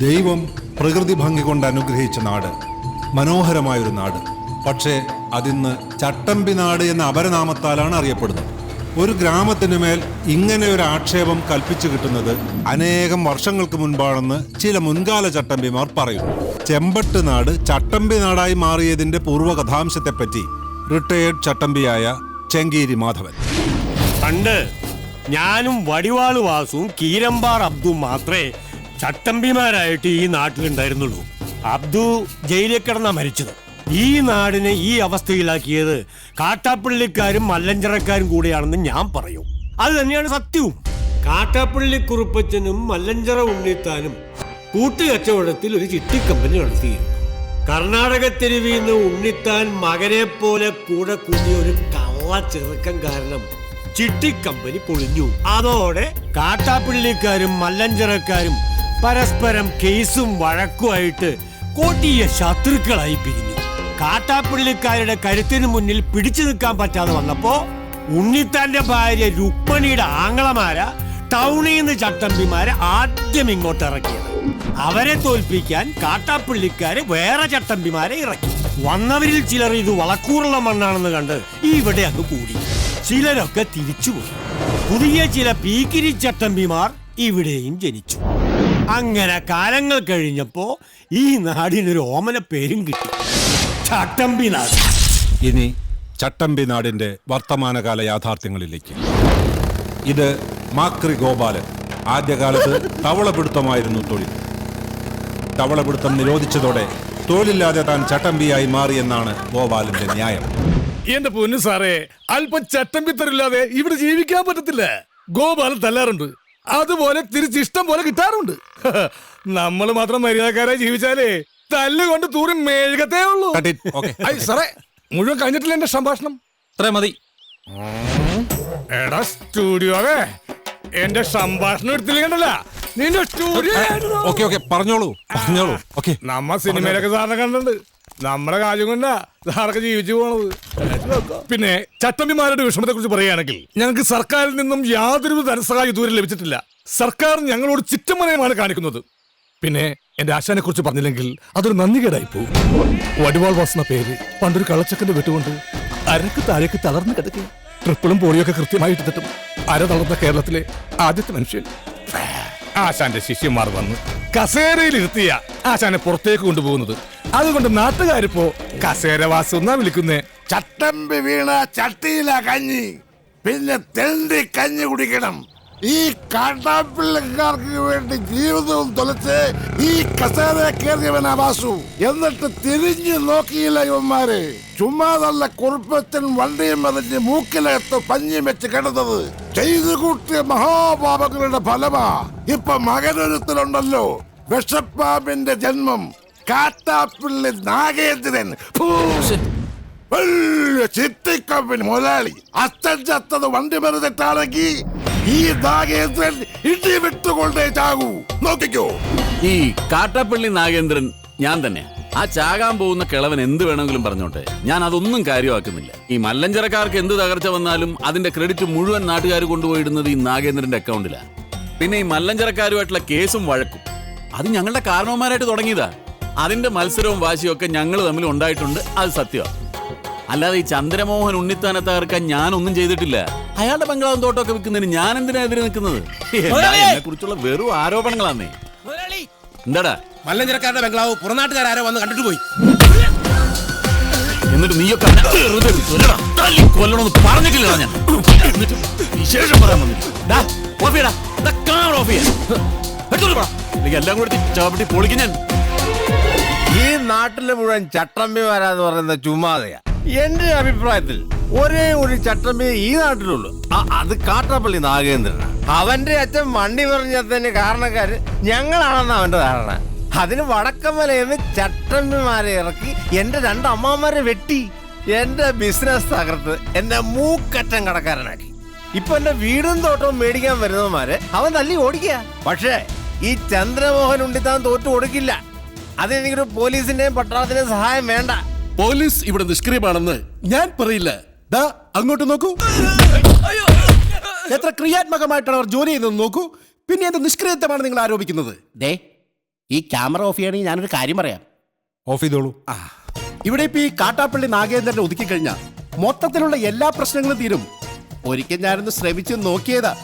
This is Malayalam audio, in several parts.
ദൈവം പ്രകൃതി ഭംഗി കൊണ്ട് അനുഗ്രഹിച്ച നാട്. മനോഹരമായൊരു നാട്. പക്ഷേ അതിന്ന് ചട്ടമ്പി നാട് എന്ന അപരനാമത്താലാണ് അറിയപ്പെടുന്നത്. ഒരു ഗ്രാമത്തിനു മേൽ ഇങ്ങനെ ഒരു ആക്ഷേപം കൽപ്പിച്ചു കിട്ടുന്നത് അനേകം വർഷങ്ങൾക്ക് മുൻപാണെന്ന് ചില മുൻകാല ചട്ടമ്പിമാർ പറയുന്നു. ചെമ്പട്ട് നാട് ചട്ടമ്പി നാടായി മാറിയതിന്റെ പൂർവകഥാംശത്തെപ്പറ്റി റിട്ടയേർഡ് ചട്ടമ്പിയായ ചെങ്കീരി മാധവൻ. പണ്ട് ഞാനും വടിവാൾ വാസുവും കീരമ്പാർ അബ്ദും മാത്രമേ ചട്ടമ്പിമാരായിട്ട് ഈ നാട്ടിലുണ്ടായിരുന്നുള്ളൂ. അബ്ദു ജയിലിൽ കിടന്നാ മരിച്ചത്. ഈ നാടിനെ ഈ അവസ്ഥയിലാക്കിയത് കാട്ടാപ്പള്ളിക്കാരും മല്ലഞ്ചറക്കാരും കൂടിയാണെന്ന് ഞാൻ പറയും. അത് തന്നെയാണ് സത്യവും. കാട്ടാപ്പള്ളി കുറുപ്പച്ചനും മല്ലഞ്ചറ ഉണ്ണിത്താനും കൂട്ടുകച്ചവടത്തിൽ ഒരു ചിട്ടിക്കമ്പനി നടത്തിയിരുന്നു. കർണാടക തെരുവിൽ നിന്ന് ഉണ്ണിത്താൻ മകനെ പോലെ കൂടെ കൂടിയ ഒരു കള്ള ചെറുക്കം കാരണം ചിട്ടിക്കമ്പനി പൊളിഞ്ഞു. അതോടെ കാട്ടാപ്പള്ളിക്കാരും മല്ലഞ്ചറക്കാരും പരസ്പരം കേസും വഴക്കുമായിട്ട് കോട്ടിയ ശത്രുക്കളായി പിരിഞ്ഞു. കാട്ടാപ്പിള്ളിക്കാരുടെ കരുത്തിനു മുന്നിൽ പിടിച്ചു നിൽക്കാൻ പറ്റാതെ വന്നപ്പോ ഉണ്ണിത്താന്റെ ഭാര്യ രുക്മണിയുടെ ആങ്ങളമാര ടൗണിൽ നിന്ന് ചട്ടമ്പിമാരെ ആദ്യം ഇങ്ങോട്ട് ഇറക്കിയത്. അവരെ തോൽപ്പിക്കാൻ കാട്ടാപ്പിള്ളിക്കാര് വേറെ ചട്ടമ്പിമാരെ ഇറക്കി. വന്നവരിൽ ചിലർ ഇത് വളക്കൂറുള്ള മണ്ണാണെന്ന് കണ്ട് ഇവിടെ അങ്ങ് കൂടി. ചിലരൊക്കെ തിരിച്ചുപോയി. പുതിയ ചില പീക്കിരി ചട്ടമ്പിമാർ ഇവിടെയും ജനിച്ചു. അങ്ങനെ കാലങ്ങൾ കഴിഞ്ഞപ്പോ ഈ നാടിനൊരു ഓമന പേരും കിട്ടി. ചട്ടമ്പി നാട്. ഇനി ചട്ടമ്പി നാടിന്റെ വർത്തമാനകാല യാഥാർത്ഥ്യങ്ങളിലേക്ക്. ഇത് മാക്രി ഗോപാലൻ ആദ്യകാലത്ത് തവളപിടുത്തമായിരുന്നു തൊഴിൽ. തവളപിടുത്തം നിരോധിച്ചതോടെ തൊഴിലില്ലാതെ താൻ ചട്ടമ്പിയായി മാറിയെന്നാണ് ഗോപാലന്റെ ന്യായം. എന്റെ പൊന്നു സാറേ അല്പം ചട്ടമ്പിത്തരില്ലാതെ ഇവിടെ ജീവിക്കാൻ പറ്റത്തില്ല. ഗോപാലൻ തല്ലാറുണ്ട്. അതുപോലെ തിരിച്ചിഷ്ടം പോലെ കിട്ടാറുണ്ട്. നമ്മൾ മാത്രം മര്യാദക്കാരായി ജീവിച്ചാലേ തല്ലുകൊണ്ട് തൂറി മെഴുകത്തേ ഉള്ളൂ. ഐ സാറേ മുഴുവൻ കഴിഞ്ഞിട്ടില്ല എന്റെ സംഭാഷണം. അത്രേ മതി. എടാ സ്റ്റുഡിയോവേ എന്റെ സംഭാഷണം എടുത്തില്ല നിന്റെ സ്റ്റുഡിയോ ഓക്കെ ഓക്കെ പറഞ്ഞോളൂ പറഞ്ഞോളൂ. ഓക്കെ. നമ്മ സിനിമയിലൊക്കെ സാറിനെ കണ്ടിട്ടുണ്ട്. നമ്മുടെ കാര്യം കൊണ്ടാ സാറൊക്കെ ജീവിച്ചു പോണത്. പിന്നെ ചട്ടമ്പിമാരുടെ വിഷമത്തെ കുറിച്ച് പറയുകയാണെങ്കിൽ ഞങ്ങൾക്ക് സർക്കാരിൽ നിന്നും യാതൊരു ധനസഹായം ഇതുവരെ ലഭിച്ചിട്ടില്ല. സർക്കാർ ഞങ്ങളോട് ചിറ്റമനയമാണ് കാണിക്കുന്നത്. പിന്നെ എന്റെ ആശാനെ കുറിച്ച് പറഞ്ഞില്ലെങ്കിൽ അതൊരു നന്ദികേടായി പോകും വടിവാൾ വാസുന്ന പേര് പണ്ടൊരു കള്ളച്ചക്കന്റെ വെട്ടുകൊണ്ട് അരക്ക് താഴേക്ക് തളർന്നു കിടക്കും ട്രിപ്പിളും പോളിയൊക്കെ കൃത്യമായിട്ട് തട്ടും അര തളർന്ന കേരളത്തിലെ ആദ്യത്തെ മനുഷ്യൻ. ആശാന്റെ ശിഷ്യന്മാർ വന്ന് കസേരയിൽ ഇരുത്തിയ ആശാനെ പുറത്തേക്ക് കൊണ്ടുപോകുന്നത്. അതുകൊണ്ട് നാട്ടുകാരിപ്പോ കസേരവാസ എന്നാ വിളിക്കുന്നേ. ചട്ടമ്പി വീണ ചട്ടിയില കഞ്ഞി. പിന്നെ തെണ്ടി കഞ്ഞി കുടിക്കണം. ഈ കാട്ടാപ്പിള്ളക്കാർക്ക് വേണ്ടി ജീവിതവും തൊലച്ച് ഈ കസേര കയറിയവനാ വാസു. എന്നിട്ട് തിരിഞ്ഞു നോക്കിയില്ല ഇവന്മാര്. ചുമ്മാതല്ല കുറുപ്പച്ചൻ വണ്ടിയും എറിഞ്ഞ് മൂക്കിലകത്ത് പഞ്ഞിയും വെച്ച് കിടന്നത്. ചെയ്തു കൂട്ടിയ മഹാപാപങ്ങളുടെ ഫലമാ. ഇപ്പൊ മകനൊരുത്തലുണ്ടല്ലോ വിഷപ്പാമ്പിന്റെ ജന്മം. കാട്ടാപ്പിള്ളി നാഗേന്ദ്രൻ. വലിയ ചിട്ടിക്കമ്പനി മുതലാളി. അച്ഛൻ ചത്തത് വണ്ടി മരുന്നിട്ടാണെങ്കിൽ ഈ നാഗേന്ദ്രൻ ഇടി വിട്ടുകൊണ്ടേ ചാകൂ. നോക്കിക്കോ. ഈ കാട്ടാപ്പള്ളി നാഗേന്ദ്രൻ ഞാൻ തന്നെ ആ ചാകാൻ പോകുന്ന കിളവൻ എന്ത് വേണമെങ്കിലും പറഞ്ഞോട്ടെ. ഞാൻ അതൊന്നും കാര്യമാക്കുന്നില്ല. ഈ മല്ലഞ്ചരക്കാർക്ക് എന്ത് തകർച്ച വന്നാലും അതിന്റെ ക്രെഡിറ്റ് മുഴുവൻ നാട്ടുകാർ കൊണ്ടുപോയിടുന്നത് ഈ നാഗേന്ദ്രന്റെ അക്കൗണ്ടിലാണ് പിന്നെ ഈ മല്ലഞ്ചരക്കാരുമായിട്ടുള്ള കേസും വഴക്കും. അത് ഞങ്ങളുടെ കാരണവന്മാരായിട്ട് തുടങ്ങിയതാ. അതിന്റെ മത്സരവും വാശിയും ഒക്കെ ഞങ്ങൾ തമ്മിൽ ഉണ്ടായിട്ടുണ്ട്. അത് സത്യമാണ് അല്ലാതെ ഈ ചന്ദ്രമോഹൻ ഉണ്ണിത്താനെ തകർക്കാൻ ഞാനൊന്നും ചെയ്തിട്ടില്ല. അയാളുടെ ബംഗ്ലാവും തോട്ടമൊക്കെ വിൽക്കുന്നതിന് ഞാൻ എന്തിനാ എതിരെ നിൽക്കുന്നത്? എന്നെ കുറിച്ചുള്ള വെറും ആരോപണങ്ങളാന്നേ. എന്താടാ? മല്ലഞ്ചരക്കാരുടെ ബംഗ്ലാവ് പുറനാട്ടുകാരോ വന്ന് കണ്ടിട്ട് പോയി. എന്നിട്ട് നീയൊക്കെ കൊല്ലണമെന്ന് പറഞ്ഞിട്ടില്ല ഞാൻ. എന്നിട്ട് വിശേഷം പറയാൻ വന്നിട്ട് ഓഫ് ചെയ്യടാ. ദാ camera off ചെയ്യ്. എടുത്തോണ്ട് പോടാ. ഇല്ലെങ്കിൽ എല്ലാം കൂടി ചാപ്പിട്ടി പൊളിക്കും ഞാൻ. നാട്ടിലെ മുഴുവൻ ചട്ടമ്പിമാരാന്ന് പറയുന്ന ചുമ്മാതയാ. എന്റെ അഭിപ്രായത്തിൽ ഒരേ ഒരു ചട്ടമ്പി ഈ നാട്ടിലുള്ളൂ. അത് കാട്ടപ്പള്ളി നാഗേന്ദ്രൻ അവന്റെ അച്ഛൻ വണ്ടി പറഞ്ഞതിന് കാരണക്കാര് ഞങ്ങളാണെന്ന് അവന്റെ ധാരണ. അതിന് വടക്കമലയെന്ന് ചട്ടമ്പിമാരെ ഇറക്കി എന്റെ രണ്ട് വെട്ടി. എന്റെ ബിസിനസ് തകർത്ത് എന്നെ മൂക്കറ്റം കടക്കാരനാക്കി. ഇപ്പൊ എന്റെ വീടും തോട്ടവും മേടിക്കാൻ വരുന്നവന്മാരെ അവൻ തല്ലി ഓടിക്കുക. പക്ഷേ ഈ ചന്ദ്രമോഹൻ ഉണ്ടിത്താൻ തോറ്റു കൊടുക്കില്ല. അതിനെനിക്കൊരു പോലീസിന്റെയും പട്ടാളത്തിന്റെയും സഹായം വേണ്ട. പോലീസ് ഇവിടെ നിഷ്ക്രിയമാണെന്ന് ഞാൻ പറയില്ല. ദാ അങ്ങോട്ട് നോക്കൂ. എത്ര ക്രിയാത്മകമായിട്ടാണ് അവർ ജോലി ചെയ്യുന്നത് നോക്കൂ. പിന്നെ എന്ത് നിഷ്ക്രിയത്വമാണ് നിങ്ങൾ ആരോപിക്കുന്നത്? ദേ ഈ ക്യാമറ ഓഫ് ചെയ്യണമെങ്കിൽ ഞാനൊരു കാര്യം പറയാം. ഓഫ് ചെയ്തോളൂ. ആ. ഇവിടെ ഇപ്പൊ ഈ കാട്ടാപ്പള്ളി നാഗേന്ദ്രനെ ഒതുക്കി കഴിഞ്ഞാൽ മൊത്തത്തിലുള്ള എല്ലാ പ്രശ്നങ്ങളും തീരും. ഒരിക്കൽ ഞാനൊന്ന് ശ്രമിച്ചു നോക്കിയതാ.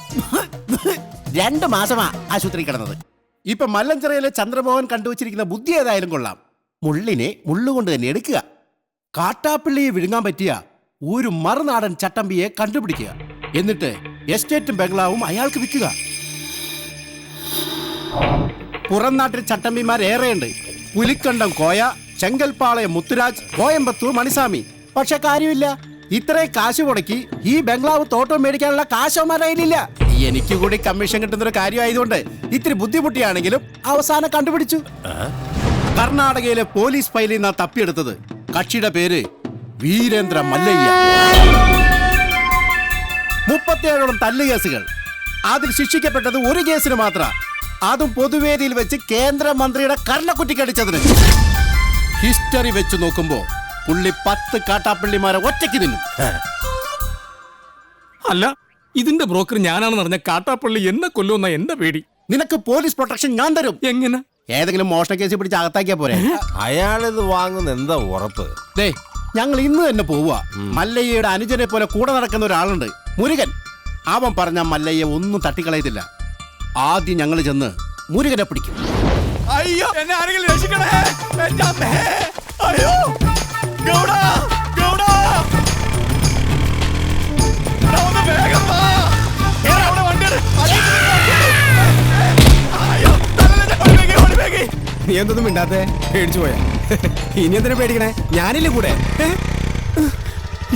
രണ്ട് മാസമാ ആശുപത്രി കിടന്നത്. ഇപ്പൊ മല്ലഞ്ചിറയിലെ ചന്ദ്രമോഹൻ കണ്ടുവച്ചിരിക്കുന്ന ബുദ്ധി ഏതായാലും കൊള്ളാം. മുള്ളിനെ മുള്ളുകൊണ്ട് തന്നെ എടുക്കുക. കാട്ടാപ്പിള്ളിയെ വിഴുങ്ങാൻ പറ്റിയ ഒരു മറുനാടൻ ചട്ടമ്പിയെ കണ്ടുപിടിക്കുക. എന്നിട്ട് എസ്റ്റേറ്റും ബംഗ്ലാവും അയാൾക്ക് വിൽക്കുക. പുറം നാട്ടിൽ ചട്ടമ്പിമാർ ഏറെയുണ്ട്. പുലിക്കണ്ടം കോയ ചെങ്കൽപ്പാളയം മുത്തുരാജ് കോയമ്പത്തൂർ മണിസ്വാമി. പക്ഷെ കാര്യമില്ല. ഇത്രയും കാശ് മുടക്കി ഈ ബംഗ്ലാവ് തോട്ടം മേടിക്കാനുള്ള കാശവന്മാരായില്ല എനിക്ക് കൂടി കമ്മീഷൻ കിട്ടുന്ന ഒരു കാര്യമായതുകൊണ്ട് ഇത്തിരി ബുദ്ധിമുട്ടിയാണെങ്കിലും അവസാനം കണ്ടുപിടിച്ചു. കർണാടകയിലെ പോലീസ് ഫയലിൽ നിന്നാ തപ്പിയെടുത്തത്. കക്ഷിയുടെ പേര് വീരേന്ദ്ര മല്ലയ്യ. മുപ്പത്തിയേഴോളം തല്ല് കേസുകൾ. അതിൽ ശിക്ഷിക്കപ്പെട്ടത് ഒരു കേസിന് മാത്രം. അതും പൊതുവേദിയിൽ വെച്ച് കേന്ദ്രമന്ത്രിയുടെ കർണക്കുറ്റിക്കടിച്ചതിന് ഹിസ്റ്ററി വെച്ച് നോക്കുമ്പോ പുള്ളി പത്ത് കാട്ടാപ്പള്ളിമാരെ ഒറ്റയ്ക്ക് നിന്നു. അല്ല ഇതിന്റെ ബ്രോക്കർ ഞാനാണെന്ന് പറഞ്ഞ കാട്ടാപ്പള്ളി എന്നെ കൊല്ലുമെന്ന എന്റെ പേടി. നിനക്ക് പോലീസ് പ്രൊട്ടക്ഷൻ ഞാൻ തരും. എങ്ങനെ? ഏതെങ്കിലും മോഷണ കേസ് പിടിച്ച് അകത്താക്കിയാ പോരെ. അയാളിത് വാങ്ങുന്ന എന്താ ഉറപ്പ്? ദേ ഞങ്ങൾ ഇന്ന് തന്നെ പോവുക. മല്ലയ്യയുടെ അനുജനെ പോലെ കൂടെ നടക്കുന്ന ഒരാളുണ്ട്. മുരുകൻ. അവൻ പറഞ്ഞ മല്ലയ്യ ഒന്നും തട്ടിക്കളയത്തില്ല. ആദ്യം ഞങ്ങൾ ചെന്ന് മുരുകനെ പിടിക്കും. അയ്യോ എന്നെ ആരെങ്കിലും രക്ഷിക്കണേ? അയ്യോ. ഗൗഡ ഗൗഡ. വേഗം നീ എന്തൊന്നും മിണ്ടാത്തേ? പേടിച്ചു പോയാ. ഇനി എന്തിനാ പേടിക്കണേ? ഞാനില്ലേ കൂടെ?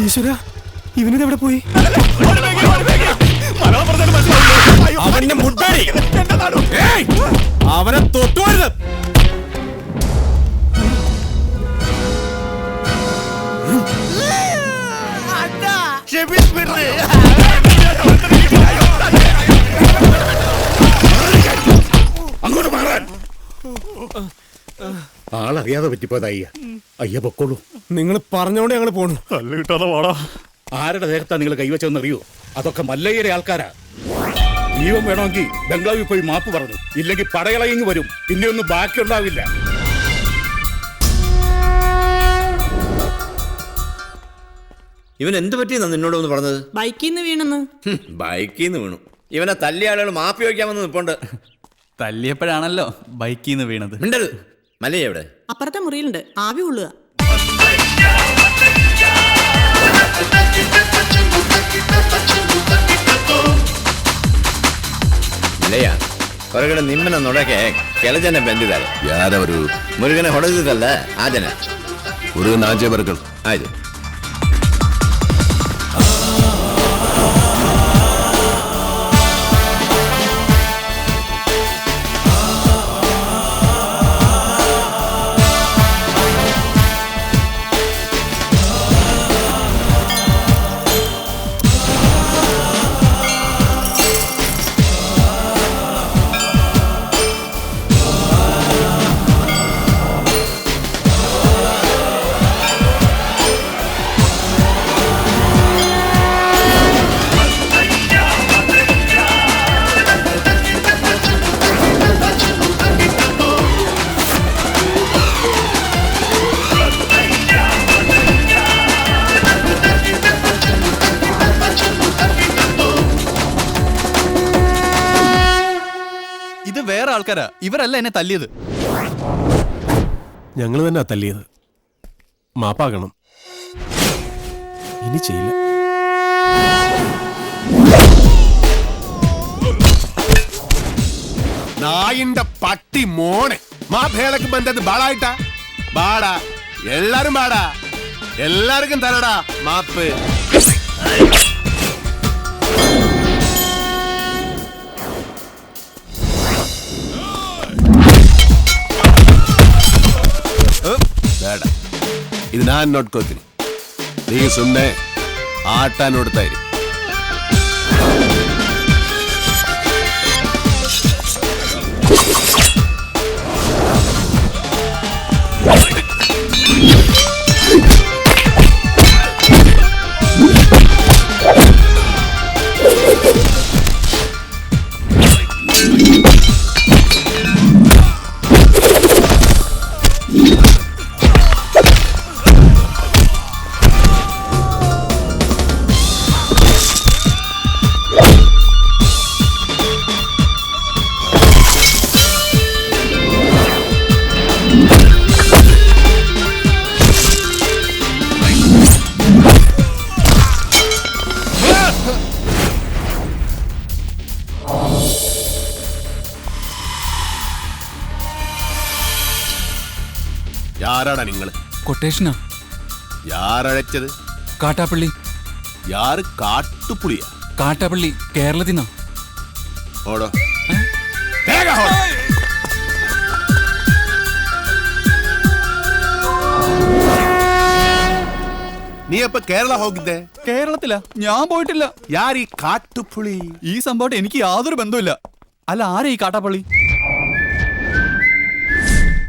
ഈശ്വര ഇവനിത് എവിടെ പോയി? അവന്റെ മുട്ടാടി. അവനെ തൊട്ടുവരുത്. അങ്ങോട്ട് ആളറിയാതെ പറ്റിപ്പോയത് അയ്യ. അയ്യ പൊക്കോളൂ. നിങ്ങൾ പറഞ്ഞോണ്ട് ഞങ്ങൾ പോണു. അല്ല കിട്ടാതെ വാടാ. ആരുടെ ദേഹത്താ നിങ്ങൾ കൈവച്ചതെന്ന് അറിയോ അതൊക്കെ മല്ലയ്യയുടെ ആൾക്കാരാ. ജീവൻ വേണമെങ്കിൽ ബംഗ്ലാവിൽ പോയി മാപ്പ് പറഞ്ഞു. ഇല്ലെങ്കിൽ പടയളയിങ് വരും. പിന്നെ ഒന്നും ബാക്കിയുണ്ടാവില്ല. ഇവൻ എന്ത് പറ്റിയെന്നാ നിന്നോട് ഒന്ന് പറഞ്ഞത്? ബൈക്കിൽ നിന്ന് വീണെന്ന്. ബൈക്കിൽ നിന്ന് വീണു. ഇവനെ തല്ലിയ ആളുകൾ മാപ്പി വയ്ക്കാമെന്ന് നിപ്പുണ്ട്. തല്ലിയപ്പോഴാണല്ലോ ബൈക്കിൽ നിന്ന് വീണത്. മിണ്ടരുത്. മല്ലയ്യ എവിടെ അപ്പുറത്തെ മുറിയിലുണ്ട് ആവി കൊള്ളുക ಮಲೆಯ ಹೊರಗಡೆ ನಿಮ್ಮನ್ನ ನೋಡಕ್ಕೆ ಕೆಲ ಜನ ಬಂದಿದ್ದಾರೆ ಯಾರವರು ಮುರುಗನೆ ಹೊಡೆದಿದ್ದಲ್ಲ ಆ ಜನ മുരുകൻ ആജയവർകൾ ಆಯ್ತು ആൾക്കാരാ. ഇവരല്ല എന്നെ തല്ലിയത്. ഞങ്ങൾ തന്നെ തല്ലിയത്. മാപ്പാകണം ഇനി ചെയ്യില്ല. നായിന്റെ പട്ടി മോനെ. മാഭേളക്ക് ബന്ധത് ബാളായിട്ടാ? ബാടാ. എല്ലാരും ബാടാ. എല്ലാവർക്കും തരടാ മാപ്പ്. ಇದು ನಾನು ನೋಡ್ಕೋತೀನಿ ನೀ ಸುಮ್ಮನೆ ಆಟ ನೋಡ್ತಾ ಇರಿ ആരാടാ നിങ്ങൾ കൊട്ടേഷനാ. യാറഴച്ചത് കാട്ടാപ്പള്ളി. യാറ് കാട്ടുപുളിയാ? കാട്ടാപ്പള്ളി കേരളത്തിനാ. ഓടോ. നീ അപ്പൊ കേരള ഹോക്കിന്റെ കേരളത്തിലാ. ഞാൻ പോയിട്ടില്ല. യാർ ഈ കാട്ടുപുളി? ഈ സംഭവം എനിക്ക് യാതൊരു ബന്ധമില്ല അല്ല ആരാ ഈ കാട്ടാപ്പള്ളി?